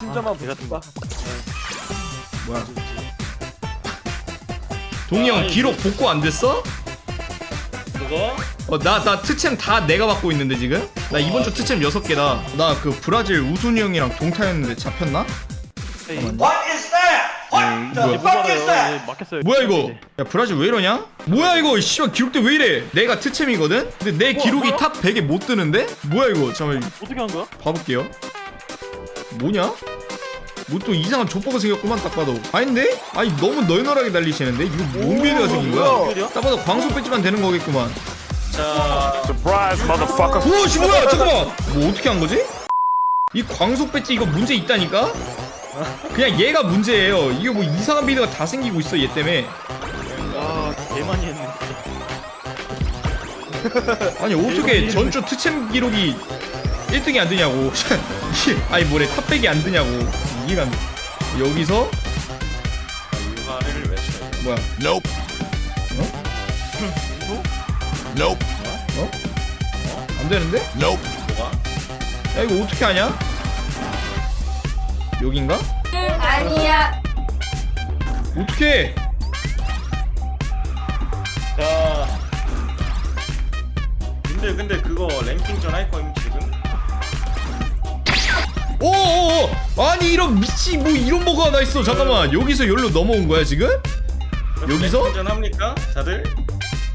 진짜만 개 같은 거. 뭐야? 동이 형 기록 복구 안 됐어? 그거? 어, 나, 나 트챔 다 내가 받고 있는데 지금? 나 이번 주 트챔 6개다. 나 그 브라질 우순이 형이랑 동타였는데 잡혔나? What is that? What the 뭐야? fuck is that? 네, 막혔어요. 뭐야 이거? 야 브라질 왜 이러냐? 뭐야 이거? 씨발 기록대 왜 이래? 내가 트챔이거든? 근데 내 기록이 탑 100에 못 뜨는데? 뭐야 이거? 잠깐만 어떻게 한 거야? 봐볼게요. 뭐냐? 뭐 또 이상한 족보가 생겼구만 딱 봐도 아닌데? 아니 너무 널널하게 달리시는데? 이거 뭔 빌드가 생긴 거야? 뭐야? 딱 봐도 광속 뺏지만 되는 거겠구만 자, Surprise, motherfucker. 오씨 뭐야 잠깐만 뭐 어떻게 한 거지? 이 광속 배지 이거 문제 있다니까? 그냥 얘가 문제예요 이게 뭐 이상한 빌드가 다 생기고 있어 얘 때문에 와, 개 많이 했네. 아니 어떻게 전주 트챔 기록이 1등이 안 되냐고 아니 뭐래 탑백이 안 되냐고 이해가 안 돼. 여기서 육아를 외쳐야 돼. 뭐야 Nope. Nope. 안 되는데? Nope. 뭐가? 야 이거 어떻게 하냐? 여긴가? 아니야. 어떻게? 자, 님들 근데 그거 랭킹전 할 거임? 오오오 아니 이런 미치 뭐 이런 뭐가 하나 있어 잠깐만 여기서 여기로 넘어온 거야 지금? 여기서? 랭킹전 합니까? 다들?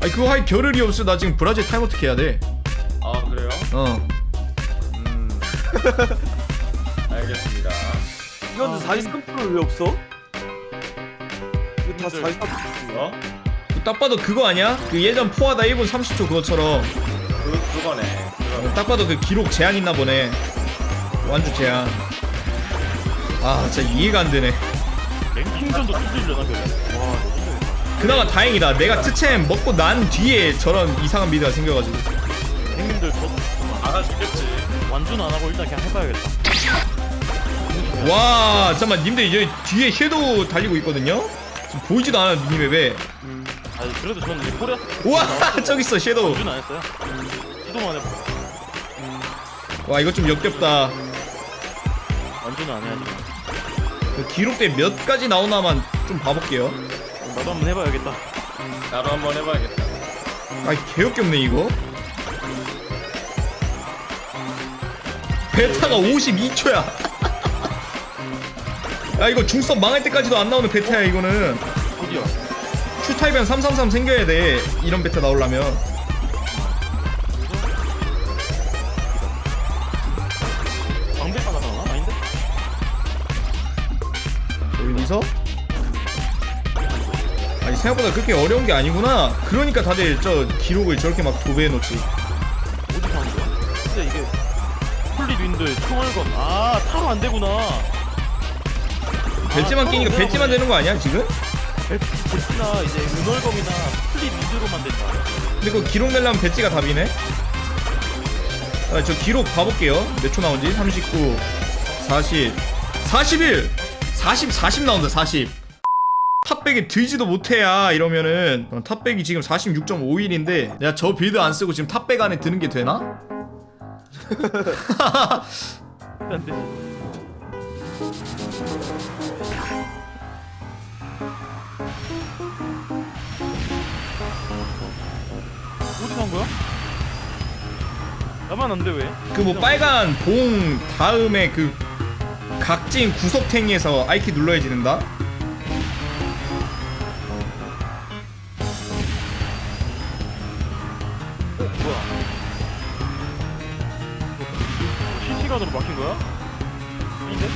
아니 그거 할 겨를이 없어 나 지금 브라질 타임 어떻게 해야 돼? 아 그래요? 어 음, 알겠습니다. 이건 43%왜 없어? 이거 다 43%. 어? 딱 봐도 그거 아니야? 그 예전 포하다 1분 30초 그것처럼 그 그거네. 그거. 딱 봐도 그 기록 제한 있나 보네 완주 제한 아 진짜 이해가 안 되네 랭킹전도 뚫리려나 그래? 와, 그나마 다행이다 내가 트챔 먹고 난 뒤에 저런 이상한 미드가 생겨가지고 형님들 저 알아주겠지. 완전 안 하고 일단 그냥 해봐야겠다. 와 잠깐만 님들 여기 뒤에 섀도우 달리고 있거든요? 지금 보이지도 않아 미니맵에 아 그래도 저는 이제 코리아 우와 저기 있어 섀도우 완전 안 했어요. 시도만 해봐. 와 이거 좀 역겹다 완전 안 해야지. 그 기록대 몇 가지 나오나만 좀 봐볼게요 나도 한번 해봐야겠다. 나도 한번 해봐야겠다. 아 개역겹네 이거 베타가 52초야 야 이거 중섭 망할 때까지도 안 나오는 베타야 이거는 어디야? 슈타이변 333 생겨야 돼 이런 베타 나오려면 여기서? 아니 생각보다 그렇게 어려운 게 아니구나. 그러니까 다들 저 기록을 저렇게 막 도배해 놓지. 어디 가는 거야? 근데 이게 폴리 윈드 총알검. 아 타로 안 되구나. 배지만 아, 끼니까 배지만 되는 거 아니야 지금? 배지나 이제 은월검이나 폴리 윈드로만 된다. 근데 그 기록 내려면 배지가 답이네? 아, 저 기록 봐볼게요. 몇 초 나온지? 39 40 41 40 40 나온다 40 탑백에 들지도 못해야 이러면은 어, 탑백이 지금 46.51인데 내가 저 빌드 안 쓰고 지금 탑백 안에 드는 게 되나? 안 되지. 어디 간 거야? 나만 안 돼 왜? 그 뭐 빨간 봉 다음에 그 각진 구석탱이에서 아이키 눌러야지 된다? 어 뭐야? 실시간으로 막힌 거야? 아닌데?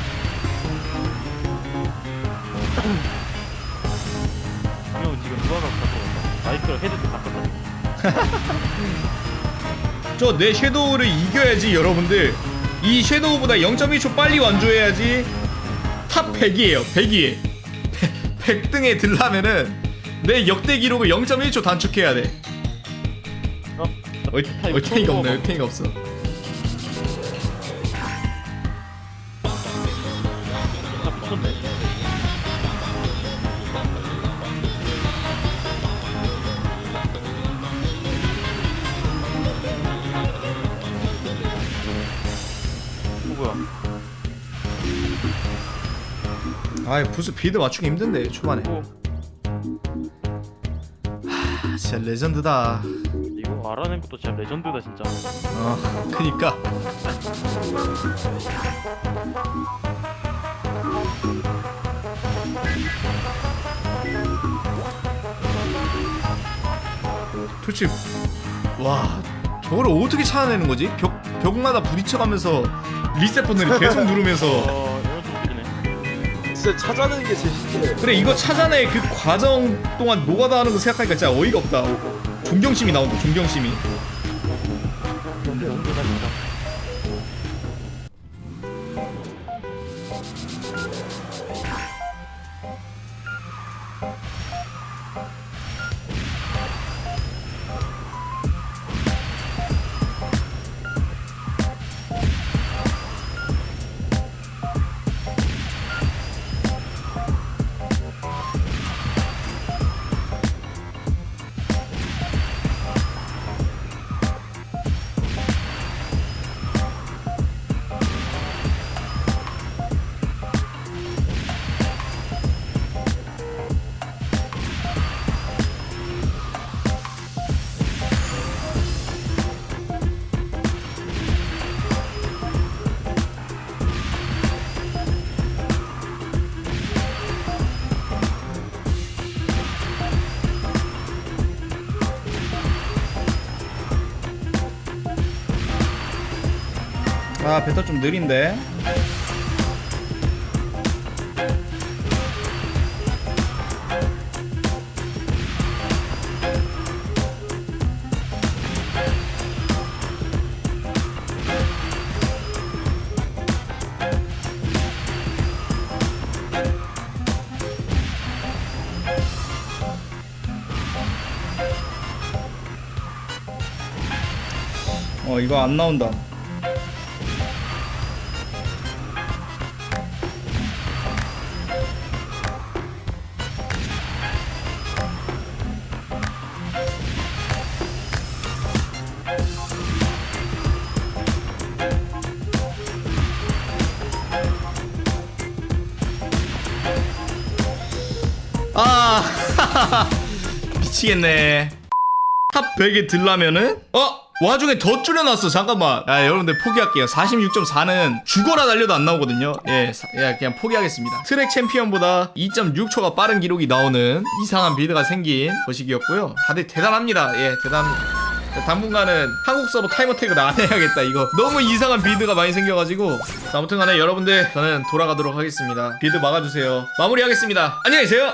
형 지금 누가 갖고 갔다 마이크랑 헤드셋 바꿨다. 저내 섀도우를 이겨야지 여러분들 이 섀도우보다 0.1초 빨리 완주해야지 탑 100이에요 100이 100 등에 들라면은 내 역대 기록을 0.1초 단축해야 돼 어? 처음 없네. 얼탱이가 없어 아이 부스 비드 맞추기 힘든데 초반에. 오. 아, 진짜 레전드다. 이거 알아낸 것도 진짜 레전드다 진짜. 어 그니까. 도대체 와 저거를 어떻게 찾아내는 거지? 벽, 벽마다 부딪혀가면서 리셋 버튼을 계속 누르면서. 어 진짜 찾아내는 게 제일 신기해 그래 이거 찾아내 그 과정 동안 노가다 하는 거 생각하니까 진짜 어이가 없다. 존경심이 나온다 존경심이 아 배터 좀 느린데? 어 이거 안 나온다 미치겠네. 탑 100에 들라면은? 어? 와중에 더 줄여놨어. 잠깐만. 야 여러분들 포기할게요. 46.4는 죽어라 달려도 안 나오거든요. 예, 사- 예 그냥 포기하겠습니다. 트랙 챔피언보다 2.6초가 빠른 기록이 나오는 이상한 빌드가 생긴 거시기였고요. 다들 대단합니다. 예 대단합니다 당분간은 한국 서버 타이머 태그를 안 해야겠다 이거. 너무 이상한 빌드가 많이 생겨가지고. 자, 아무튼 간에 여러분들 저는 돌아가도록 하겠습니다. 빌드 막아주세요. 마무리하겠습니다. 안녕히 계세요